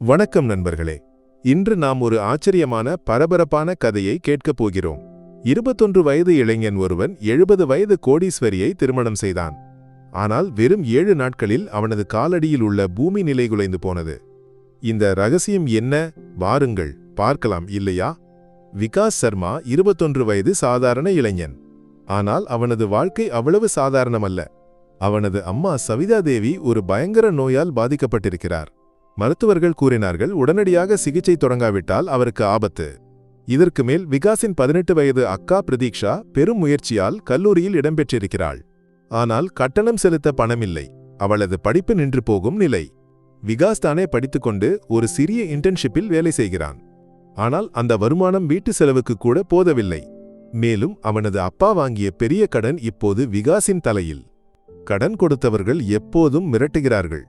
வணக்கம் நண்பர்களே. இன்று நாம் ஒரு ஆச்சரியமான பரபரப்பான கதையை கேட்கப் போகிறோம். இருபத்தொன்று வயது இளைஞன் ஒருவன் எழுபது வயது கோடீஸ்வரியை திருமணம் செய்தான். ஆனால் வெறும் ஏழு நாட்களில் அவனது காலடியில் உள்ள பூமி நிலைகுலைந்து போனது. இந்த ரகசியம் என்ன? வாருங்கள் பார்க்கலாம் இல்லையா? விகாஸ் சர்மா இருபத்தொன்று வயது சாதாரண இளைஞன். ஆனால் அவனது வாழ்க்கை அவ்வளவு சாதாரணமல்ல. அவனது அம்மா சவிதா தேவி ஒரு பயங்கர நோயால் பாதிக்கப்பட்டிருக்கிறார். மருத்துவர்கள் கூறினார்கள் உடனடியாக சிகிச்சை தொடங்காவிட்டால் அவருக்கு ஆபத்து. இதற்கு மேல் விகாஸின் பதினெட்டு வயது அக்கா பிரதீக்ஷா பெரும் முயற்சியால் கல்லூரியில் இடம்பெற்றிருக்கிறாள். ஆனால் கட்டணம் செலுத்த பணமில்லை. அவளது படிப்பு நின்று போகும் நிலை. விகாஸ் தானே படித்துக்கொண்டு ஒரு சிறிய இன்டர்ன்ஷிப்பில் வேலை செய்கிறான். ஆனால் அந்த வருமானம் வீட்டு செலவுக்கு கூட போதவில்லை. மேலும் அவனது அப்பா வாங்கிய பெரிய கடன் இப்போது விகாஸின் தலையில். கடன் கொடுத்தவர்கள் எப்போதும் மிரட்டுகிறார்கள்.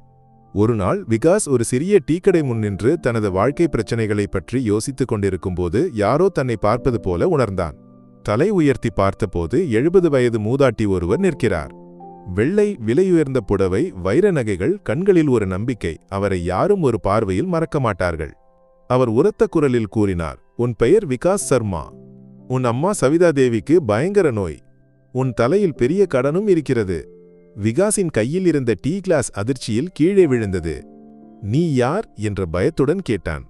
ஒரு நாள் விகாஸ் ஒரு சிறிய டீக்கடை முன்னின்று தனது வாழ்க்கை பிரச்சனைகளைப் பற்றி யோசித்துக் கொண்டிருக்கும்போது யாரோ தன்னை பார்ப்பது போல உணர்ந்தான். தலை உயர்த்தி பார்த்தபோது எழுபது வயது மூதாட்டி ஒருவர் நிற்கிறார். வெள்ளை விலையுயர்ந்த புடவை வைர நகைகள் கண்களில் ஒரு நம்பிக்கை அவரை யாரும் ஒரு பார்வையில் மறக்க மாட்டார்கள். அவர் உரத்த குரலில் கூறினார் உன் பெயர் விகாஸ் சர்மா. உன் அம்மா சவிதா தேவிக்கு பயங்கர நோய். உன் தலையில் பெரிய கடனும் இருக்கிறது. விகாஸின் கையில் இருந்த டீ கிளாஸ் அதிர்ச்சியில் கீழே விழுந்தது. நீ யார்? என்ற பயத்துடன் கேட்டான்.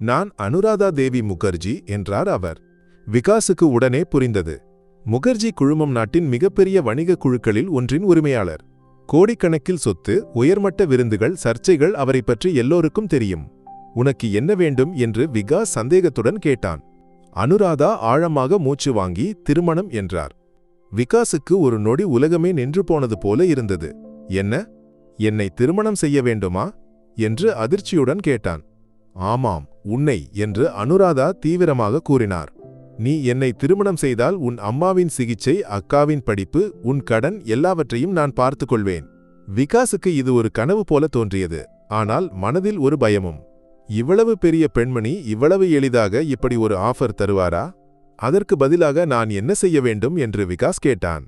நான் அனுராதா தேவி முகர்ஜி என்றார் அவர். விகாஸுக்கு உடனே புரிந்தது. முகர்ஜி குழுமம் நாட்டின் மிகப்பெரிய வணிக குழுக்களில் ஒன்றின் உரிமையாளர். கோடிக்கணக்கில் சொத்து உயர்மட்ட விருந்துகள் சர்ச்சைகள் அவரை பற்றி எல்லோருக்கும் தெரியும். உனக்கு என்ன வேண்டும்? என்று விகாஸ் சந்தேகத்துடன் கேட்டான். அனுராதா ஆழமாக மூச்சு வாங்கி திருமணம் என்றார். விகாஸுக்கு ஒரு நொடி உலகமே நின்று போனது போல இருந்தது. என்ன? என்னை திருமணம் செய்ய வேண்டுமா? என்று அதிர்ச்சியுடன் கேட்டான். ஆமாம் உன்னை என்று அனுராதா தீவிரமாக கூறினார். நீ என்னை திருமணம் செய்தால் உன் அம்மாவின் சிகிச்சை அக்காவின் படிப்பு உன் கடன் எல்லாவற்றையும் நான் பார்த்துக் கொள்வேன் விகாஸுக்கு இது ஒரு கனவு போல தோன்றியது. ஆனால் மனதில் ஒரு பயமும். இவ்வளவு பெரிய பெண்மணி இவ்வளவு எளிதாக இப்படி ஒரு ஆஃபர் தருவாரா? அதற்கு பதிலாக நான் என்ன செய்ய வேண்டும் என்று விகாஸ் கேட்டான்.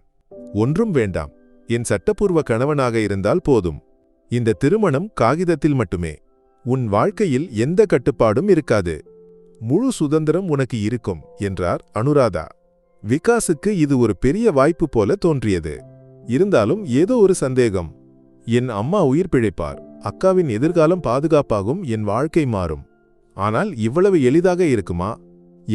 ஒன்றும் வேண்டாம். என் சட்டப்பூர்வ கணவனாக இருந்தால் போதும். இந்த திருமணம் காகிதத்தில் மட்டுமே. உன் வாழ்க்கையில் எந்த கட்டுப்பாடும் இருக்காது. முழு சுதந்திரம் உனக்கு இருக்கும் என்றார் அனுராதா. விகாஸுக்கு இது ஒரு பெரிய வாய்ப்பு போல தோன்றியது. இருந்தாலும் ஏதோ ஒரு சந்தேகம். என் அம்மா உயிர் பிழைப்பார். அக்காவின் எதிர்காலம் பாதுகாப்பாகும். என் வாழ்க்கை மாறும். ஆனால் இவ்வளவு எளிதாக இருக்குமா?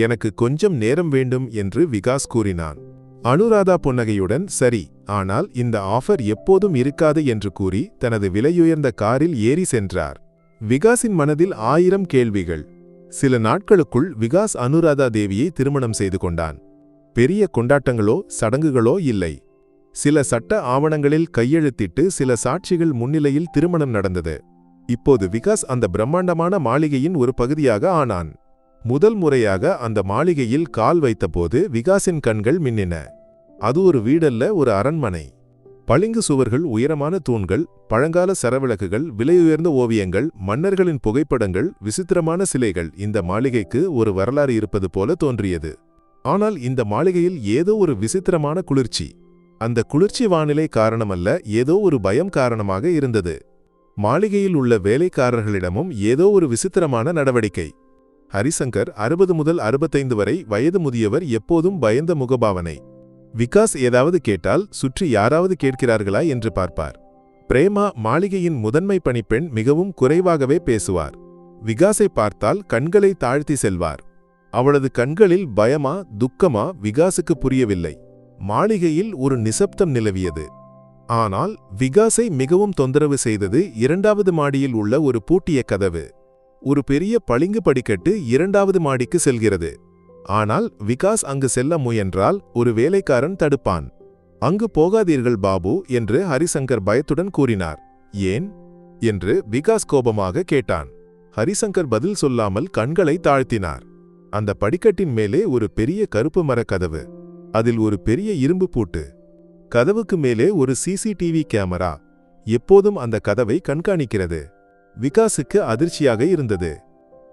எனக்கு கொஞ்சம் நேரம் வேண்டும் என்று விகாஸ் கூறினான். அனுராதா புன்னகையுடன் சரி ஆனால் இந்த ஆஃபர் எப்போதும் இருக்காது என்று கூறி தனது விலையுயர்ந்த காரில் ஏறி சென்றார். விகாஸின் மனதில் ஆயிரம் கேள்விகள். சில நாட்களுக்குள் விகாஸ் அனுராதா தேவியை திருமணம் செய்து கொண்டான். பெரிய கொண்டாட்டங்களோ சடங்குகளோ இல்லை. சில சட்ட ஆவணங்களில் கையெழுத்திட்டு சில சாட்சிகள் முன்னிலையில் திருமணம் நடந்தது. இப்போது விகாஸ் அந்த பிரம்மாண்டமான மாளிகையின் ஒரு பகுதியாக ஆனான். முதல் முறையாக அந்த மாளிகையில் கால் வைத்தபோது விகாசின் கண்கள் மின்னின. அது ஒரு வீடல்ல ஒரு அரண்மனை. பளிங்கு சுவர்கள் உயரமான தூண்கள் பழங்கால சரவிளக்குகள் விலையுயர்ந்த ஓவியங்கள் மன்னர்களின் புகைப்படங்கள் விசித்திரமான சிலைகள் இந்த மாளிகைக்கு ஒரு வரலாறு இருப்பது போல தோன்றியது. ஆனால் இந்த மாளிகையில் ஏதோ ஒரு விசித்திரமான குளிர்ச்சி. அந்த குளிர்ச்சி வானிலை காரணமல்ல ஏதோ ஒரு பயம் காரணமாக இருந்தது. மாளிகையில் உள்ள வேலைக்காரர்களிடமும் ஏதோ ஒரு விசித்திரமான நடவடிக்கை. ஹரிசங்கர் அறுபது முதல் அறுபத்தைந்து வரை வயது முதியவர் எப்போதும் பயந்த முகபாவனை. விகாஸ் ஏதாவது கேட்டால் சுற்றி யாராவது கேட்கிறார்களா என்று பார்ப்பார். பிரேமா மாளிகையின் முதன்மை பணிப்பெண் மிகவும் குறைவாகவே பேசுவார். விகாஸை பார்த்தால் கண்களை தாழ்த்தி செல்வார். அவளது கண்களில் பயமா துக்கமா விகாசுக்கு புரியவில்லை. மாளிகையில் ஒரு நிசப்தம் நிலவியது. ஆனால் விகாஸை மிகவும் தொந்தரவு செய்தது இரண்டாவது மாடியில் உள்ள ஒரு பூட்டிய கதவு. ஒரு பெரிய பளிங்கு படிக்கட்டு இரண்டாவது மாடிக்கு செல்கிறது. ஆனால் விகாஸ் அங்கு செல்ல முயன்றால் ஒரு வேலைக்காரன் தடுப்பான். அங்கு போகாதீர்கள் பாபு என்று ஹரிசங்கர் பயத்துடன் கூறினார். ஏன்? என்று விகாஸ் கோபமாக கேட்டான். ஹரிசங்கர் பதில் சொல்லாமல் கண்களை தாழ்த்தினார். அந்த படிக்கட்டின் மேலே ஒரு பெரிய கருப்பு மரக் கதவு. அதில் ஒரு பெரிய இரும்பு பூட்டு. கதவுக்கு மேலே ஒரு சிசிடிவி கேமரா. எப்போதும் அந்த கதவை கண்காணிக்கிறது. விகாஸுக்கு அதிர்ச்சியாக இருந்தது.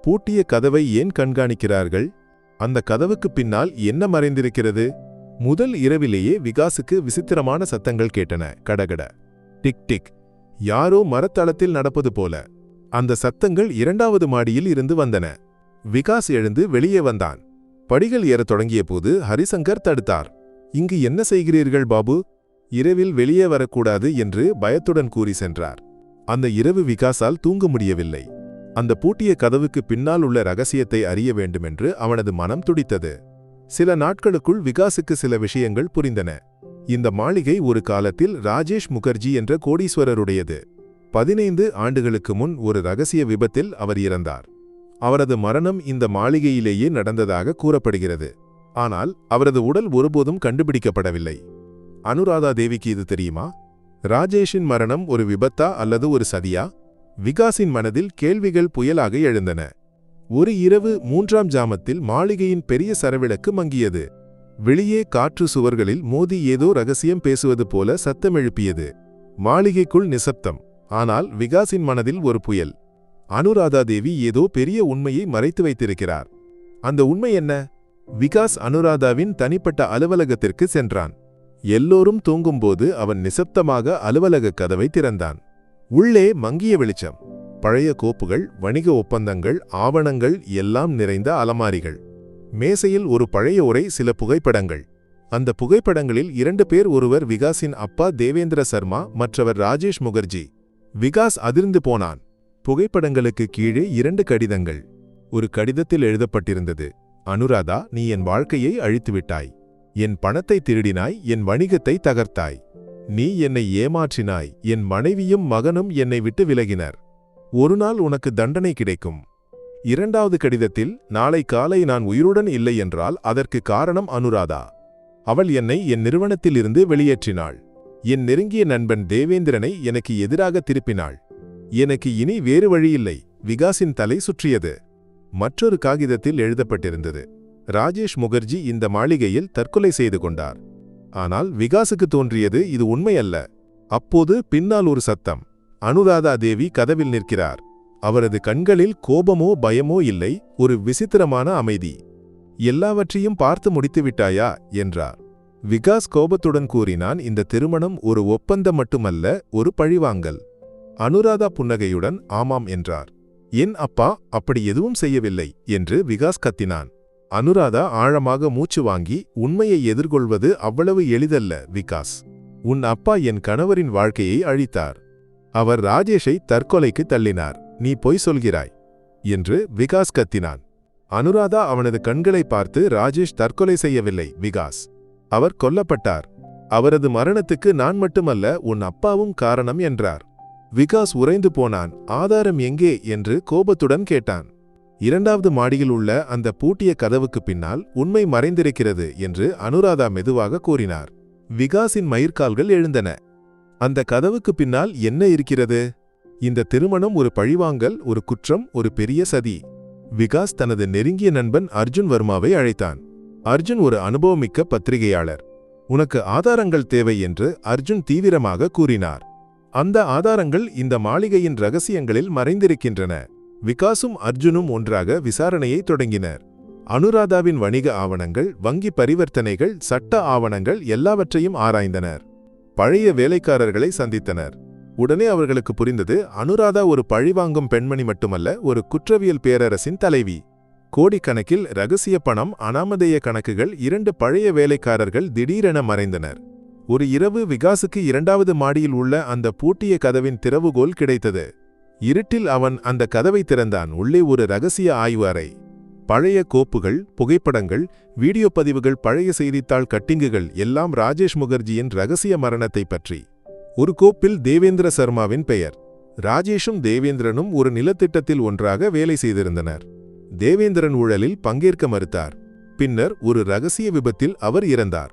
பூட்டிய கதவை ஏன் கண்காணிக்கிறார்கள்? அந்த கதவுக்கு பின்னால் என்ன மறைந்திருக்கிறது? முதல் இரவிலேயே விகாஸுக்கு விசித்திரமான சத்தங்கள் கேட்டன. கடகட. டிக் டிக். யாரோ மரத்தளத்தில் நடப்பது போல. அந்த சத்தங்கள் இரண்டாவது மாடியில் இருந்து வந்தன. விகாஸ் எழுந்து வெளியே வந்தான். படிகள் ஏறத் தொடங்கியபோது ஹரிசங்கர் தடுத்தார். இங்கு என்ன செய்கிறீர்கள் பாபு? இரவில் வெளியே வரக்கூடாது என்று பயத்துடன் கூறி சென்றார். அந்த இரவு விகாசால் தூங்க முடியவில்லை. அந்த பூட்டிய கதவுக்கு பின்னால் உள்ள ரகசியத்தை அறிய வேண்டுமென்று அவனது மனம் துடித்தது. சில நாட்களுக்குள் விகாசுக்கு சில விஷயங்கள் புரிந்தன. இந்த மாளிகை ஒரு காலத்தில் ராஜேஷ் முகர்ஜி என்ற கோடீஸ்வரருடையது. பதினைந்து ஆண்டுகளுக்கு முன் ஒரு ரகசிய விபத்தில் அவர் இறந்தார். அவரது மரணம் இந்த மாளிகையிலேயே நடந்ததாக கூறப்படுகிறது. ஆனால் அவரது உடல் ஒருபோதும் கண்டுபிடிக்கப்படவில்லை. அனுராதா தேவிக்கு இது தெரியுமா? ராஜேஷின் மரணம் ஒரு விபத்தா அல்லது ஒரு சதியா? விகாஸின் மனதில் கேள்விகள் புயலாக எழுந்தன. ஒரு இரவு மூன்றாம் ஜாமத்தில் மாளிகையின் பெரிய சரவிளக்கு மங்கியது. வெளியே காற்று சுவர்களில் மோதி ஏதோ ரகசியம் பேசுவது போல சத்தம் எழுப்பியது. மாளிகைக்குள் நிசப்தம். ஆனால் விகாஸின் மனதில் ஒரு புயல். அனுராதா தேவி ஏதோ பெரிய உண்மையை மறைத்து வைத்திருக்கிறார். அந்த உண்மை என்ன? விகாஸ் அனுராதாவின் தனிப்பட்ட அலுவலகத்திற்கு சென்றான். எல்லோரும் தூங்கும்போது அவன் நிசப்தமாக அலுவலக கதவை திறந்தான். உள்ளே மங்கிய வெளிச்சம் பழைய கோப்புகள் வணிக ஒப்பந்தங்கள் ஆவணங்கள் எல்லாம் நிறைந்த அலமாரிகள். மேசையில் ஒரு பழைய உரை சில புகைப்படங்கள். அந்த புகைப்படங்களில் இரண்டு பேர் ஒருவர் விகாஸின் அப்பா தேவேந்திர சர்மா மற்றவர் ராஜேஷ் முகர்ஜி. விகாஸ் அதிர்ந்து போனான். புகைப்படங்களுக்கு கீழே இரண்டு கடிதங்கள். ஒரு கடிதத்தில் எழுதப்பட்டிருந்தது அனுராதா நீ என் வாழ்க்கையை அழித்துவிட்டாய். என் பணத்தை திருடினாய் என் வணிகத்தை தகர்த்தாய். நீ என்னை ஏமாற்றினாய் என் மனைவியும் மகனும் என்னை விட்டு விலகினர். ஒரு நாள் உனக்கு தண்டனை கிடைக்கும். இரண்டாவது கடிதத்தில் நாளை காலை நான் உயிருடன் இல்லை என்றால் அதற்கு காரணம் அனுராதா. அவள் என்னை என் நிறுவனத்திலிருந்து வெளியேற்றினாள். என் நெருங்கிய நண்பன் தேவேந்திரனை எனக்கு எதிராக திருப்பினாள். எனக்கு இனி வேறு வழியில்லை விகாஸின் தலை சுற்றியது. மற்றொரு காகிதத்தில் எழுதப்பட்டிருந்தது. ராஜேஷ் முகர்ஜி இந்த மாளிகையில் தற்கொலை செய்து கொண்டார். ஆனால் விகாசுக்கு தோன்றியது இது உண்மையல்ல. அப்போது பின்னால் ஒரு சத்தம். அனுராதா தேவி கதவில் நிற்கிறார். அவரது கண்களில் கோபமோ பயமோ இல்லை. ஒரு விசித்திரமான அமைதி. எல்லாவற்றையும் பார்த்து முடித்துவிட்டாயா என்றார். விகாஸ் கோபத்துடன் கூறினான் இந்த திருமணம் ஒரு ஒப்பந்தம் மட்டுமல்ல ஒரு பழிவாங்கல். அனுராதா புன்னகையுடன் ஆமாம் என்றார். என் அப்பா அப்படி எதுவும் செய்யவில்லை என்று விகாஸ் கத்தினான். அனுராதா ஆழமாக மூச்சு வாங்கி உண்மையை எதிர்கொள்வது அவ்வளவு எளிதல்ல விகாஸ். உன் அப்பா என் கணவரின் வாழ்க்கையை அழித்தார். அவர் ராஜேஷை தற்கொலைக்கு தள்ளினார். நீ பொய் சொல்கிறாய் என்று விகாஸ் கத்தினான். அனுராதா அவனது கண்களை பார்த்து ராஜேஷ் தற்கொலை செய்யவில்லை விகாஸ். அவர் கொல்லப்பட்டார். அவரது மரணத்துக்கு நான் மட்டுமல்ல உன் அப்பாவும் காரணம் என்றார். விகாஸ் உறைந்து போனான். ஆதாரம் எங்கே? என்று கோபத்துடன் கேட்டான். இரண்டாவது மாடியில் உள்ள அந்த பூட்டிய கதவுக்கு பின்னால் உண்மை மறைந்திருக்கிறது என்று அனுராதா மெதுவாக கூறினார். விகாஸின் மயிர்கால்கள் எழுந்தன. அந்த கதவுக்கு பின்னால் என்ன இருக்கிறது? இந்த திருமணம் ஒரு பழிவாங்கல் ஒரு குற்றம் ஒரு பெரிய சதி. விகாஸ் தனது நெருங்கிய நண்பன் அர்ஜுன் வர்மாவை அழைத்தான். அர்ஜுன் ஒரு அனுபவமிக்க பத்திரிகையாளர். உனக்கு ஆதாரங்கள் தேவை என்று அர்ஜுன் தீவிரமாக கூறினார். அந்த ஆதாரங்கள் இந்த மாளிகையின் ரகசியங்களில் மறைந்திருக்கின்றன. விகாசும் அர்ஜுனும் ஒன்றாக விசாரணையை தொடங்கினர். அனுராதாவின் வணிக ஆவணங்கள் வங்கி பரிவர்த்தனைகள் சட்ட ஆவணங்கள் எல்லாவற்றையும் ஆராய்ந்தனர். பழைய வேலைக்காரர்களை சந்தித்தனர். உடனே அவர்களுக்கு புரிந்தது அனுராதா ஒரு பழிவாங்கும் பெண்மணி மட்டுமல்ல ஒரு குற்றவியல் பேரரசின் தலைவி. கோடிக்கணக்கில் ரகசிய பணம் அனாமதேய கணக்குகள் இரண்டு பழைய வேலைக்காரர்கள் திடீரென மறைந்தனர். ஒரு இரவு விகாசுக்கு இரண்டாவது மாடியில் உள்ள அந்த பூட்டிய கதவின் திறவுகோல் கிடைத்தது. இருட்டில் அவன் அந்த கதவை திறந்தான். உள்ளே ஒரு ரகசிய ஆய்வு அறை. பழைய கோப்புகள் புகைப்படங்கள் வீடியோ பதிவுகள் பழைய செய்தித்தாள் கட்டிங்குகள் எல்லாம் ராஜேஷ் முகர்ஜியின் ரகசிய மரணத்தை பற்றி. ஒரு கோப்பில் தேவேந்திர சர்மாவின் பெயர். ராஜேஷும் தேவேந்திரனும் ஒரு நிலத்திட்டத்தில் ஒன்றாக வேலை செய்திருந்தனர். தேவேந்திரன் ஊழலில் பங்கேற்க மறுத்தார். பின்னர் ஒரு ரகசிய விபத்தில் அவர் இறந்தார்.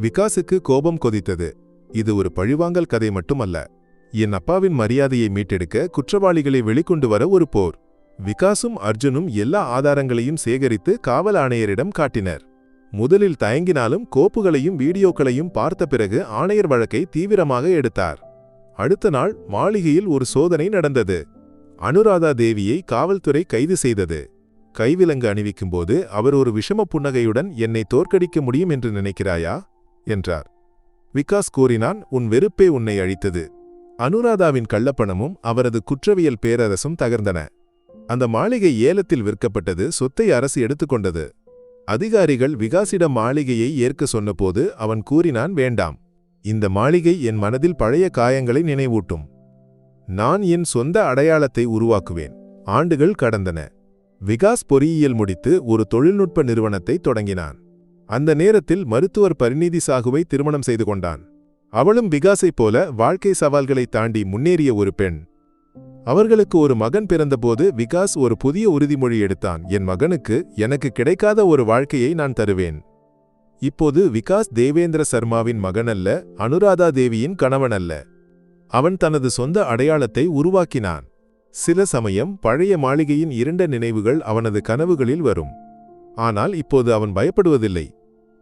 விகாசுக்கு கோபம் கொதித்தது. இது ஒரு பழிவாங்கல் கதை மட்டுமல்ல. என் அப்பாவின் மரியாதையை மீட்டெடுக்க குற்றவாளிகளை வெளிக்கொண்டு வர ஒரு போர். விகாசும் அர்ஜுனும் எல்லா ஆதாரங்களையும் சேகரித்து காவல் ஆணையரிடம் காட்டினர். முதலில் தயங்கினாலும் கோப்புகளையும் வீடியோக்களையும் பார்த்த பிறகு ஆணையர் வழக்கை தீவிரமாக எடுத்தார். அடுத்த நாள் மாளிகையில் ஒரு சோதனை நடந்தது. அனுராதா தேவியை காவல்துறை கைது செய்தது. கைவிலங்கு அணிவிக்கும்போது அவர் ஒரு விஷம புன்னகையுடன் என்னை தோற்கடிக்க முடியும் என்று நினைக்கிறாயா? என்றார். விகாஸ் கூறினான் உன் வெறுப்பே உன்னை அழித்தது. அனுராதாவின் கள்ளப்பணமும் அவரது குற்றவியல் பேரரசும் தகர்ந்தன. அந்த மாளிகை ஏலத்தில் விற்கப்பட்டது சொத்தை அரசு எடுத்துக்கொண்டது அதிகாரிகள் விகாசிடம் மாளிகையை ஏற்க சொன்னபோது அவன் கூறினான் வேண்டாம். இந்த மாளிகை என் மனதில் பழைய காயங்களை நினைவூட்டும். நான் என் சொந்த அடையாளத்தை உருவாக்குவேன். ஆண்டுகள் கடந்தன. விகாஸ் பொறியியல் முடித்து ஒரு தொழில்நுட்ப நிறுவனத்தை தொடங்கினான். அந்த நேரத்தில் மருத்துவர் பரிநீதி சாகுவை திருமணம் செய்து கொண்டான். அவளும் விகாசைப் போல வாழ்க்கை சவால்களை தாண்டி முன்னேறிய ஒரு பெண். அவர்களுக்கு ஒரு மகன் பிறந்தபோது விகாஸ் ஒரு புதிய உறுதிமொழி எடுத்தான். என் மகனுக்கு எனக்கு கிடைக்காத ஒரு வாழ்க்கையை நான் தருவேன். இப்போது விகாஸ் தேவேந்திர சர்மாவின் மகனல்ல அனுராதா தேவியின் கணவனல்ல. அவன் தனது சொந்த அடையாளத்தை உருவாக்கினான். சில சமயம் பழைய மாளிகையின் இருண்ட நினைவுகள் அவனது கனவுகளில் வரும். ஆனால் இப்போது அவன் பயப்படுவதில்லை.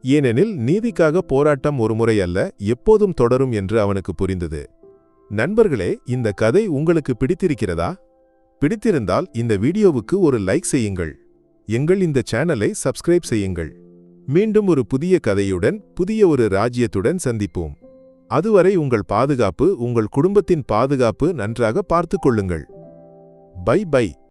ஏனெனில் நீதிக்காக போராட்டம் ஒருமுறை அல்ல எப்போதும் தொடரும் என்று அவனுக்கு புரிந்தது. நண்பர்களே இந்த கதை உங்களுக்கு பிடித்திருக்கிறதா? பிடித்திருந்தால் இந்த வீடியோவுக்கு ஒரு லைக் செய்யுங்கள். எங்கள் இந்த சேனலை சப்ஸ்கிரைப் செய்யுங்கள். மீண்டும் ஒரு புதிய கதையுடன் புதிய ஒரு ராஜ்யத்துடன் சந்திப்போம். அதுவரை உங்கள் பாதுகாப்பு உங்கள் குடும்பத்தின் பாதுகாப்பு நன்றாக பார்த்துக் கொள்ளுங்கள். Bye bye.